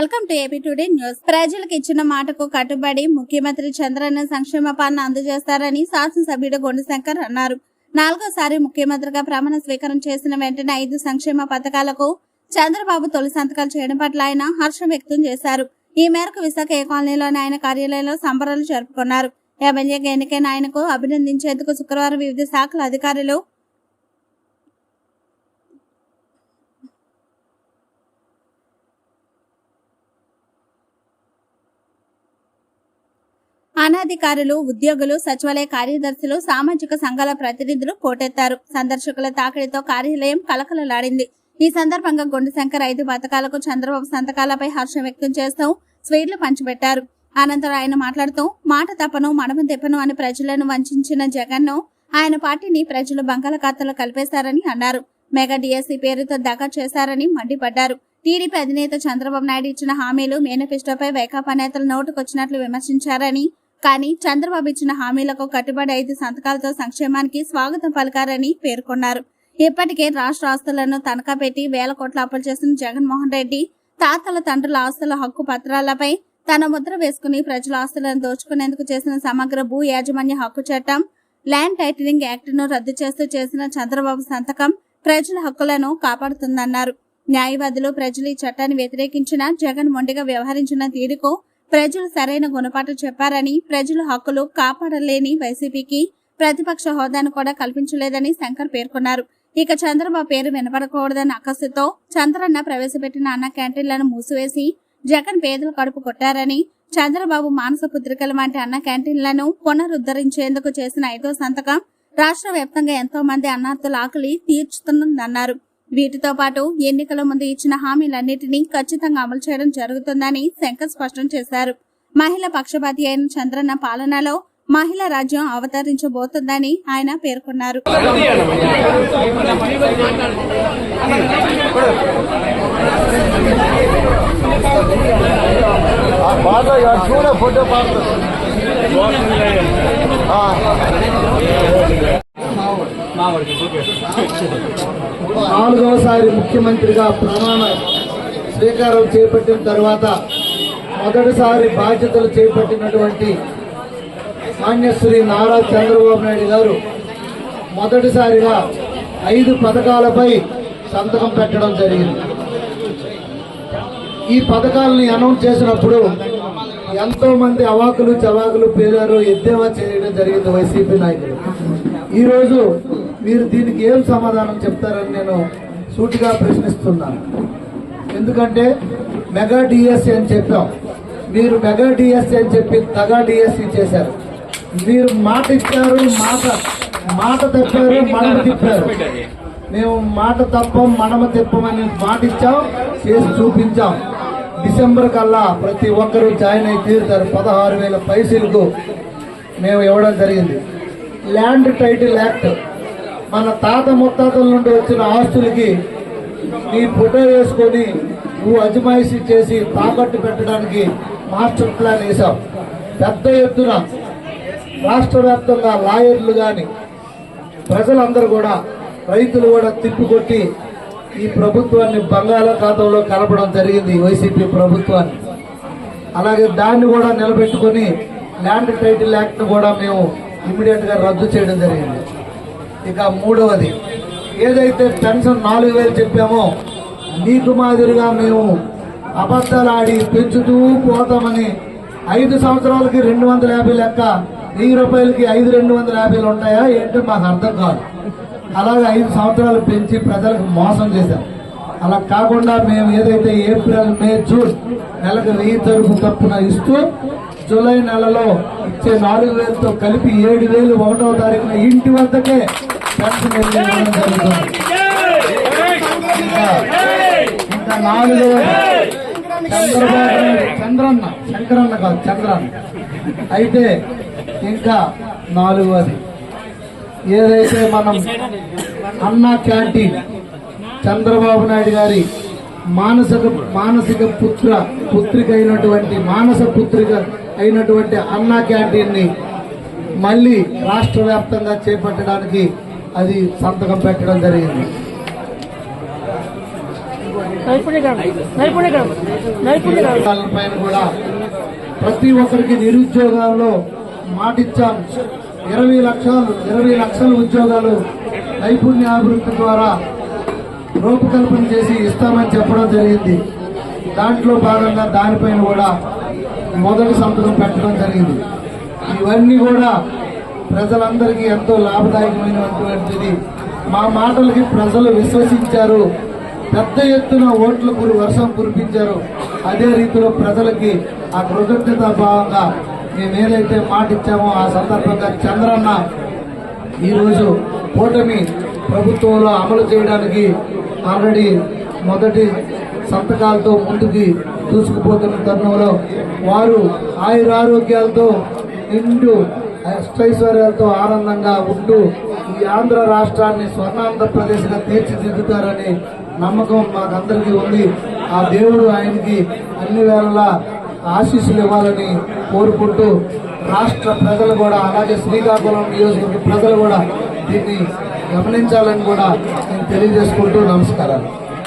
Welcome to AP today news. ప్రజలకు ఇచ్చిన మాటకు కట్టుబడి ముఖ్యమంత్రి చంద్రన్న సంక్షేమ పాలన అందజేస్తారని శాసనసభ్యుడు గుండెశంకర్ అన్నారు. నాలుగోసారి ముఖ్యమంత్రిగా ప్రమాణ స్వీకారం చేసిన వెంటనే ఐదు సంక్షేమ పథకాలకు చంద్రబాబు తొలి సంతకాలు చేయడం పట్ల ఆయన హర్షం వ్యక్తం చేశారు. ఈ మేరకు విశాఖ ఏ కాలనీలోని ఆయన కార్యాలయంలో సంబరాలు జరుపుకున్నారు. ఎమ్మెల్యేగా ఎన్నికైన ఆయనకు అభినందించేందుకు శుక్రవారం వివిధ శాఖల అధికారులు అనాధికారులు ఉద్యోగులు సచివాలయ కార్యదర్శులు సామాజిక సంఘాల ప్రతినిధులు పోటెత్తారు. సందర్శకుల తాకిడితో కార్యాలయం కలకలలాడింది. ఈ సందర్భంగా గుండెశంకర్ ఐదు పథకాలకు చంద్రబాబు సంతకాలపై హర్షం వ్యక్తం చేస్తూ స్వీట్లు పంచిపెట్టారు. అనంతరం ఆయన మాట్లాడుతూ మాట తప్పను మడమ తెప్పను అని ప్రజలను వంచిన జగన్ను ఆయన పార్టీని ప్రజలు బంగాళాఖాతంలో కలిపేశారని అన్నారు. మెగా డిఎస్సీ పేరుతో దగా చేశారని మండిపడ్డారు. టీడీపీ అధినేత చంద్రబాబు నాయుడు ఇచ్చిన హామీలు మేనిఫెస్టోపై వైకాపా నేతలు నోటుకొచ్చినట్లు విమర్శించారని కానీ చంద్రబాబు ఇచ్చిన హామీలకు కట్టుబడి ఐదు సంతకాలతో సంక్షేమానికి స్వాగతం పలికారని పేర్కొన్నారు. ఇప్పటికే రాష్ట్ర ఆస్తులను తనఖా పెట్టి వేల కోట్ల అప్పులు చేసిన జగన్మోహన్ రెడ్డి తాతల తండ్రుల ఆస్తుల హక్కు పత్రాలపై తన ముద్ర వేసుకుని ప్రజల ఆస్తులను దోచుకునేందుకు చేసిన సమగ్ర భూ యాజమాన్య హక్కు చట్టం ల్యాండ్ టైటిలింగ్ యాక్ట్ను రద్దు చేస్తూ చేసిన చంద్రబాబు సంతకం ప్రజల హక్కులను కాపాడుతుందన్నారు. న్యాయవాదులు ప్రజలు ఈ చట్టాన్ని వ్యతిరేకించిన జగన్ మొండిగా వ్యవహరించిన తీరుకు ప్రజలు సరైన గుణపాఠం చెప్పారని ప్రజల హక్కులు కాపాడలేని వైసీపీకి ప్రతిపక్ష హోదాను కూడా కల్పించలేదని శంకర్ పేర్కొన్నారు. ఇక చంద్రబాబు పేరు వినపడకూడదన్న అకస్సుతో చంద్రన్న ప్రవేశపెట్టిన అన్న క్యాంటీన్లను మూసివేసి జగన్ పేదల కడుపు కొట్టారని చంద్రబాబు మానస పుత్రికల వంటి అన్న క్యాంటీన్లను పునరుద్ధరించేందుకు చేసిన ఐదో సంతకం రాష్ట్ర వ్యాప్తంగా ఎంతో మంది అన్నార్థుల ఆకలి తీర్చుతుందన్నారు. వీటితో పాటు ఎన్నికల ముందు ఇచ్చిన హామీలన్నింటినీ ఖచ్చితంగా అమలు చేయడం జరుగుతుందని శంకర్ స్పష్టం చేశారు. మహిళ పక్షపాతి అయిన చంద్రన్న పాలనలో మహిళా రాజ్యం అవతరించబోతుందని ఆయన పేర్కొన్నారు. ఫోటో నాలుగవసారి ముఖ్యమంత్రిగా ప్రమాణ స్వీకారం చేపట్టిన తర్వాత మొదటిసారి బాధ్యతలు చేపట్టినటువంటి మాన్యశ్రీ నారా చంద్రబాబు నాయుడు గారు మొదటిసారిగా ఐదు పథకాలపై సంతకం పెట్టడం జరిగింది. ఈ పథకాలని అనౌన్స్ చేసినప్పుడు ఎంతో మంది అవాకులు చవాకులు పేరారు ఎద్దేవా చేయడం జరిగింది వైసీపీ నాయకులు. ఈరోజు మీరు దీనికి ఏం సమాధానం చెప్తారని నేను సూటిగా ప్రశ్నిస్తున్నాను ఎందుకంటే మెగా డిఎస్సి అని చెప్పాం. మీరు మెగా డిఎస్సీ అని చెప్పి తగా డిఎస్సీ చేశారు. మీరు మాట ఇచ్చారు మాట మాట తప్పారు మనమ తిప్పారు. మేము మాట తప్పం మనమ తిప్పమని మాట ఇచ్చాం చేసి చూపించాం. డిసెంబర్ కల్లా ప్రతి ఒక్కరూ జాయిన్ అయి తీరుతారు. పదహారు వేల పైసలకు మేము ఇవ్వడం జరిగింది. ల్యాండ్ టైటిల్ యాక్ట్ మన తాత ముత్తాతల నుండి వచ్చిన ఆస్తులకి నీ ఫోటో వేసుకొని నువ్వు అజమాయిషీ చేసి తాకట్టు పెట్టడానికి మాస్టర్ ప్లాన్ వేశావు. పెద్ద ఎత్తున రాష్ట్ర వ్యాప్తంగా లాయర్లు కానీ ప్రజలందరూ కూడా రైతులు కూడా తిప్పికొట్టి ఈ ప్రభుత్వాన్ని బంగాళాఖాతంలో కలపడం జరిగింది వైసీపీ ప్రభుత్వాన్ని. అలాగే దాన్ని కూడా నిలబెట్టుకొని ల్యాండ్ టైటిల్ యాక్ట్ కూడా మేము ఇమీడియట్గా రద్దు చేయడం జరిగింది. ఇక మూడవది ఏదైతే పెన్షన్ నాలుగు వేలు చెప్పామో నీకు మాదిరిగా మేము అబద్ధాలు ఆడి పెంచుతూ పోతామని ఐదు సంవత్సరాలకి రెండు వందల యాభై లెక్క వెయ్యి రూపాయలకి ఐదు రెండు వందల యాభైలు ఉంటాయా ఏంటో మాకు అర్థం కాదు. అలాగే ఐదు సంవత్సరాలు పెంచి ప్రజలకు మోసం చేశాం. అలా కాకుండా మేము ఏదైతే ఏప్రిల్ మే జూన్ నెలకు వెయ్యి తరపు తప్పున ఇస్తూ జూలై నెలలో ఇచ్చే నాలుగు వేలతో కలిపి ఏడు వేలు ఒకటో తారీఖున ఇంటి వద్దకే పెన్షన్ జరుగుతుంది. ఇంకా ఇంకా చంద్రబాబు చంద్రన్న శంకరన్న కాదు చంద్రన్న. అయితే ఇంకా నాలుగవది ఏదైతే మనం అన్నా క్యాంటీన్ చంద్రబాబు నాయుడు గారి మానసిక మానసిక పుత్ర పుత్రిక అయినటువంటి మానస పుత్రిక అయినటువంటి అన్న క్యాంటీన్ని మళ్ళీ రాష్ట్ర వ్యాప్తంగా చేపట్టడానికి అది సంతకం పెట్టడం జరిగింది. పైన కూడా ప్రతి ఒక్కరికి నిరుద్యోగాల్లో మాటిచ్చాం. ఇరవై లక్షలు ఇరవై లక్షల ఉద్యోగాలు నైపుణ్యాభివృద్ధి ద్వారా రూపకల్పన చేసి ఇస్తామని చెప్పడం జరిగింది. దాంట్లో భాగంగా దానిపైన కూడా మొదటి సంతకం పెట్టడం జరిగింది. ఇవన్నీ కూడా ప్రజలందరికీ ఎంతో లాభదాయకమైనటువంటిది. మా మాటలకి ప్రజలు విశ్వసించారు. పెద్ద ఎత్తున ఓట్లు కురి వర్షం కురిపించారు. అదే రీతిలో ప్రజలకి ఆ కృతజ్ఞత భావంగా మేము ఏదైతే మాట ఇచ్చామో ఆ సందర్భంగా చంద్రన్న ఈరోజు కూటమి ప్రభుత్వంలో అమలు చేయడానికి ఆల్రెడీ మొదటి సంతకాలతో ముందుకి దూసుకుపోతున్న తరుణంలో వారు ఆయురారోగ్యాలతో నిండు అష్టైశ్వర్యాలతో ఆనందంగా ఉంటూ ఈ ఆంధ్ర రాష్ట్రాన్ని స్వర్ణాంధ్రప్రదేశ్గా తీర్చిదిద్దుతారని నమ్మకం మాకందరికీ ఉంది. ఆ దేవుడు ఆయనకి అన్ని వేళలా ఆశీస్సులు ఇవ్వాలని కోరుకుంటూ రాష్ట్ర ప్రజలు కూడా అలాగే శ్రీకాకుళం నియోజకవర్గ ప్రజలు కూడా దీన్ని గమనించాలని కూడా నేను తెలియజేసుకుంటూ నమస్కారాలు.